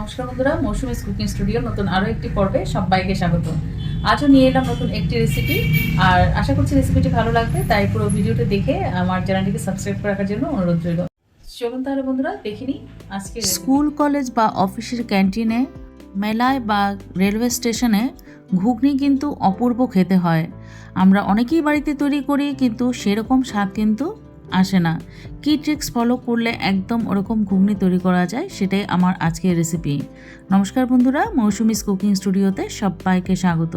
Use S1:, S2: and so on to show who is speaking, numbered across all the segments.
S1: নমস্কার বন্ধুরা, মৌসুমি cooking studio, নতুন আরও একটি পর্বে সবাইকে স্বাগত। আজও নিয়ে এলাম নতুন একটি রেসিপি আর আশা করছি রেসিপিটি ভালো লাগবে, তাই পুরো ভিডিওটি দেখে আমার চ্যানেলটিকে সাবস্ক্রাইব করে রাখার জন্য অনুরোধ রইল। চলুন তাহলে বন্ধুরা দেখিনি আজকে
S2: স্কুল, কলেজ বা অফিসের ক্যান্টিনে, মেলায় বা রেলওয়ে স্টেশনে ঘুগনি কিন্তু অপূর্ব খেতে হয়। আমরা অনেকেই বাড়িতে তৈরি করি, কিন্তু সেরকম স্বাদ কিন্তু আসে না। কী ট্রিক্স ফলো করলে একদম ওরকম ঘুগনি তৈরি করা যায় সেটাই আমার আজকের রেসিপি নমস্কার বন্ধুরা, মৌসুমিস কুকিং স্টুডিওতে সবাইকে স্বাগত।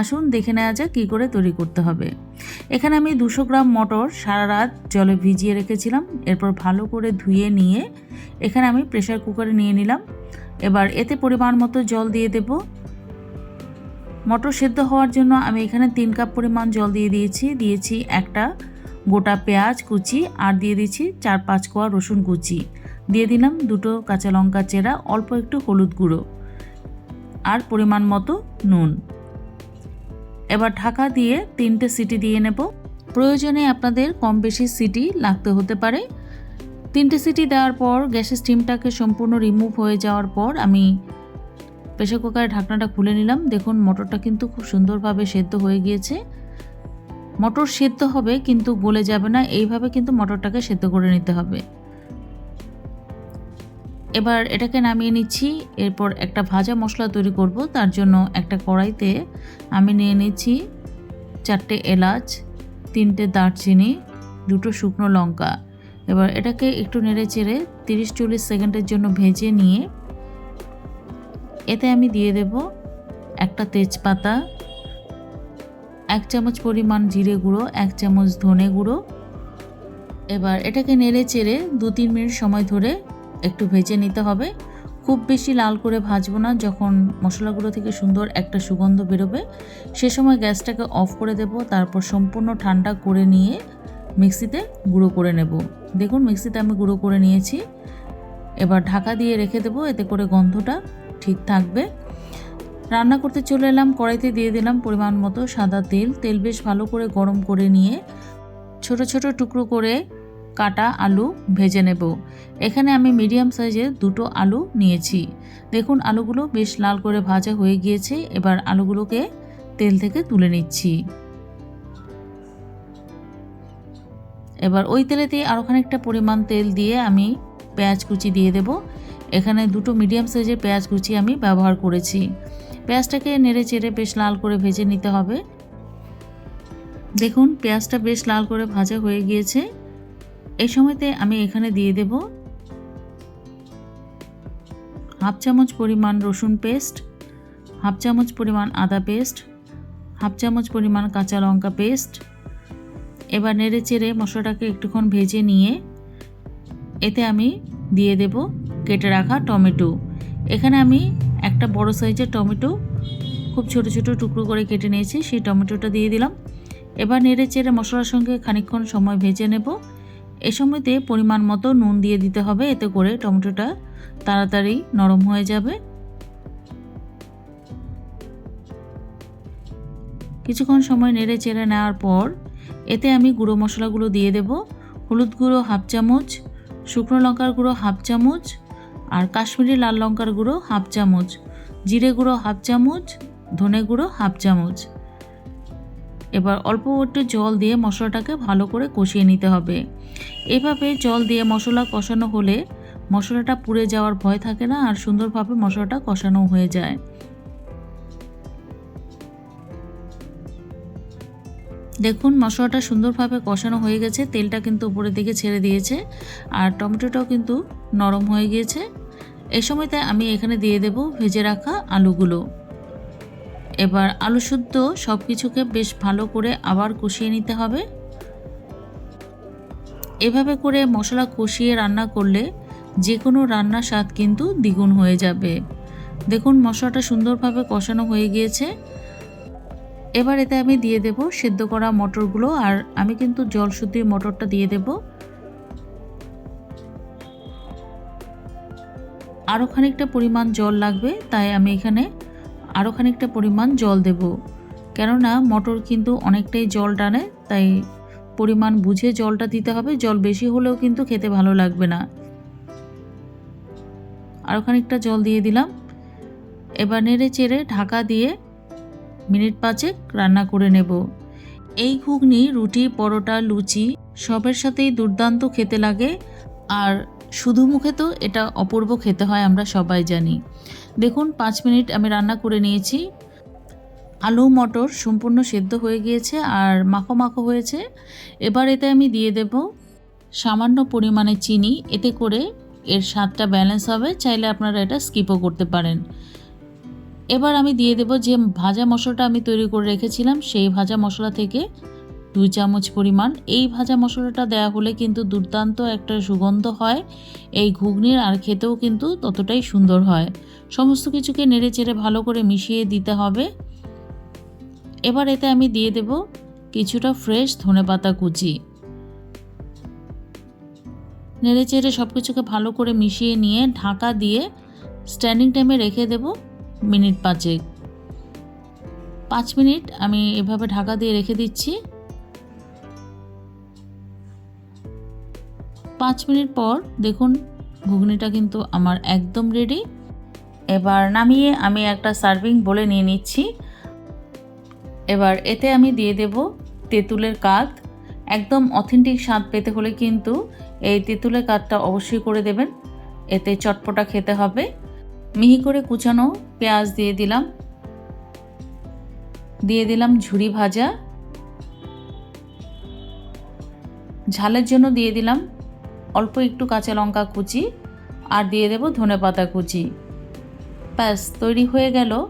S2: আসুন দেখে নেওয়া যাক কী করে তৈরি করতে হবে। এখানে আমি দুশো গ্রাম মটর সারা রাত জলে ভিজিয়ে রেখেছিলাম, এরপর ভালো করে ধুয়ে নিয়ে এখানে আমি প্রেশার কুকারে নিয়ে নিলাম। এবার এতে পরিমাণ মতো জল দিয়ে দেব। মটর সেদ্ধ হওয়ার জন্য আমি এখানে তিন কাপ পরিমাণ জল দিয়ে দিয়েছি দিয়েছি একটা গোটা পেঁয়াজ কুচি আর দিয়ে দিচ্ছি চার পাঁচ কোয়া রসুন কুচি। দিয়ে দিলাম দুটো কাঁচা লঙ্কা চেরা, অল্প একটু হলুদ গুঁড়ো আর পরিমাণ মতো নুন। এবার ঢাকা দিয়ে তিনটে সিটি দিয়ে নেব। প্রয়োজনে আপনাদের কম বেশি সিটি লাগতে হতে পারে। তিনটে সিটি দেওয়ার পর গ্যাসের স্টিমটাকে সম্পূর্ণ রিমুভ হয়ে যাওয়ার পর আমি প্রেশার কুকারের ঢাকনাটা খুলে নিলাম। দেখুন, মটরটা কিন্তু খুব সুন্দরভাবে সেদ্ধ হয়ে গিয়েছে। মটর সেদ্ধ হবে, কিন্তু গলে যাবে না। এইভাবে কিন্তু মটরটাকে সেদ্ধ করে নিতে হবে। এবার এটাকে নামিয়ে নিচ্ছি। এরপর একটা ভাজা মশলা তৈরি করব। তার জন্য একটা কড়াইতে আমি নিয়ে নিচ্ছি চারটে এলাচ, তিনটে দারচিনি, দুটো শুকনো লঙ্কা। এবার এটাকে একটু নেড়ে চেড়ে তিরিশ চল্লিশ সেকেন্ডের জন্য ভেজে নিয়ে এতে আমি দিয়ে দেব একটা তেজপাতা এক চামচ পরিমাণ জিরে গুঁড়ো, এক চামচ ধনে গুঁড়ো। এবার এটাকে নেড়ে চেড়ে দু তিন মিনিট সময় ধরে একটু ভেজে নিতে হবে। খুব বেশি লাল করে ভাজবো না, যখন মশলাগুলো থেকে সুন্দর একটা সুগন্ধ বেরোবে। সে সময় গ্যাসটাকে অফ করে দেব, তারপর সম্পূর্ণ ঠান্ডা করে নিয়ে মিক্সিতে গুঁড়ো করে নেব। দেখুন, মিক্সিতে আমি গুঁড়ো করে নিয়েছি। এবার ঢাকা দিয়ে রেখে দেবো, এতে করে গন্ধটা ঠিক থাকবে। রান্না করতে চলে এলাম, কড়াইতে দিয়ে দিলাম পরিমাণ মতো সাদা তেল। তেল বেশ ভালো করে গরম করে নিয়ে ছোট ছোট টুকরো করে কাটা আলু ভেজে নেব। এখানে আমি মিডিয়াম সাইজের দুটো আলু নিয়েছি। দেখুন, আলুগুলো বেশ লাল করে ভাজা হয়ে গিয়েছে। এবার আলুগুলোকে তেল থেকে তুলে নিচ্ছি। এবার ওই তেলেতে আরও খানিকটা পরিমাণ তেল দিয়ে আমি পেঁয়াজ কুচি দিয়ে দেব। এখানে দুটো মিডিয়াম সাইজের পেঁয়াজ কুচি আমি ব্যবহার করেছি। পেঁয়াজটাকে নেড়ে চেড়ে বেশ লাল করে ভেজে নিতে হবে। দেখুন, পেঁয়াজটা বেশ লাল করে ভাজা হয়ে গিয়েছে। এই সময়তে আমি এখানে দিয়ে দেব হাফ চামচ পরিমাণ রসুন পেস্ট, হাফ চামচ পরিমাণ আদা পেস্ট, হাফ চামচ পরিমাণ কাঁচা লঙ্কা পেস্ট। এবার নেড়ে চেড়ে মশলাটাকে একটুক্ষণ ভেজে নিয়ে এতে আমি দিয়ে দেব কেটে রাখা টমেটো। এখানে আমি একটা বড় সাইজের টমেটো, খুব ছোট ছোট টুকরো করে কেটে নিয়েছি, সেই টমেটোটা দিয়ে দিলাম। এবার নেড়ে চেড়ে মশলার সঙ্গে খানিকক্ষণ সময় ভেজে নেব। এ সময়তে পরিমাণ মতো নুন দিয়ে দিতে হবে, এতে করে টমেটোটা তাড়াতাড়ি নরম হয়ে যাবে। কিছুক্ষণ সময় নেড়ে চেড়ে নেওয়ার পর এতে আমি গুঁড়ো মশলাগুলো দিয়ে দেব। হলুদ গুঁড়ো হাফ চামচ, শুকনো লঙ্কার গুঁড়ো হাফ চামচ, আর কাশ্মীরি লাল লঙ্কার গুঁড়ো হাফ চামচ। জিরে গুঁড়ো হাফ চামচ, ধনে গুঁড়ো হাফ চামচ। এবার অল্প একটু জল দিয়ে মশলাটাকে ভালো করে কষিয়ে নিতে হবে। এভাবে জল দিয়ে মশলা কষানো হলে মশলাটা পুড়ে যাওয়ার ভয় থাকে না আর সুন্দরভাবে মশলাটা কষানো হয়ে যায়। দেখুন, মশলাটা সুন্দরভাবে কষানো হয়ে গেছে, তেলটা কিন্তু উপরের দিকে ছেড়ে দিয়েছে, আর টমেটোটাও কিন্তু নরম হয়ে গিয়েছে। এই সময়তে আমি এখানে দিয়ে দেব ভেজে রাখা আলুগুলো। এবার আলু শুদ্ধ সব কিছুকে বেশ ভালো করে আবার কষিয়ে নিতে হবে। এভাবে করে মশলা কষিয়ে রান্না করলে যে কোনো রান্নার স্বাদ কিন্তু দ্বিগুণ হয়ে যাবে। দেখুন মশলাটা সুন্দরভাবে কষানো হয়ে গিয়েছে। এবার এতে আমি দিয়ে দেব সেদ্ধ করা মটরগুলো আর আমি কিন্তু জল শুদ্ধির মটরটা দিয়ে দেব। আরও খানিকটা পরিমাণ জল লাগবে, তাই আমি এখানে আরও খানিকটা পরিমাণ জল দেব। কেননা মটর কিন্তু অনেকটাই জল টানে, তাই পরিমাণ বুঝে জলটা দিতে হবে। জল বেশি হলেও কিন্তু খেতে ভালো লাগবে না। আরও খানিকটা জল দিয়ে দিলাম। এবার নেড়ে চেড়ে ঢাকা দিয়ে মিনিট পাঁচেক রান্না করে নেব। এই ঘুগনি, রুটি, পরোটা, লুচি সবের সাথেই দুর্দান্ত খেতে লাগে। আর শুধু মুখে তো এটা অপূর্ব খেতে হয়, আমরা সবাই জানি। দেখুন, পাঁচ মিনিট আমি রান্না করে নিয়েছি। আলু, মটর সম্পূর্ণ সেদ্ধ হয়ে গিয়েছে আর মাখো মাখো হয়েছে। এবার এতে আমি দিয়ে দেব সামান্য পরিমাণে চিনি। এতে করে এর স্বাদটা ব্যালেন্স হবে, চাইলে আপনারা এটা স্কিপও করতে পারেন। এবার আমি দিয়ে দেব যে ভাজা মশলাটা আমি তৈরি করে রেখেছিলাম, সেই ভাজা মশলা থেকে দুই চামচ পরিমাণ। এই ভাজা মশলাটা দেওয়া হলে কিন্তু দুর্দান্ত একটা সুগন্ধ হয়। এই ঘুগনির আর খেতেও কিন্তু ততটাই সুন্দর হয়। সমস্ত কিছুকে নেড়ে চেড়ে ভালো করে মিশিয়ে দিতে হবে। এবার এতে আমি দিয়ে দেব কিছুটা ফ্রেশ ধনেপাতা কুচি। নেড়ে চেড়ে সব কিছুকে ভালো করে মিশিয়ে নিয়ে ঢাকা দিয়ে স্ট্যান্ডিং টাইমে রেখে দেব মিনিট পাঁচেক। পাঁচ মিনিট আমি এভাবে ঢাকা দিয়ে রেখে দিচ্ছি। পাঁচ মিনিট পর দেখুন ঘুগনিটা কিন্তু আমার একদম রেডি এবার নামিয়ে আমি একটা সার্ভিং বলে নিয়ে নিচ্ছি। এবার এতে আমি দিয়ে দেব তেঁতুলের কাত। একদম অথেন্টিক স্বাদ পেতে হলে কিন্তু এই তেঁতুলের কাতটা অবশ্যই করে দেবেন। এতে চটপটা খেতে হবে। মিহি করে কুচানো পেঁয়াজ দিয়ে দিলাম। দিয়ে দিলাম ঝুরি ভাজা। ঝালের জন্য দিয়ে দিলাম অল্প একটু কাঁচা লঙ্কা কুচি আর দিয়ে দেব ধনে পাতা কুচি। ব্যাস, তৈরি হয়ে গেল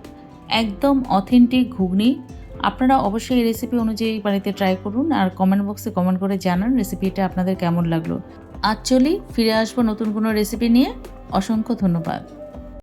S2: একদম অথেন্টিক ঘুগনি। আপনারা অবশ্যই এই রেসিপি অনুযায়ী বাড়িতে ট্রাই করুন আর কমেন্ট বক্সে কমেন্ট করে জানান রেসিপিটা আপনাদের কেমন লাগল। আজ চলি, ফিরে আসব নতুন কোনো রেসিপি নিয়ে। অসংখ্য ধন্যবাদ।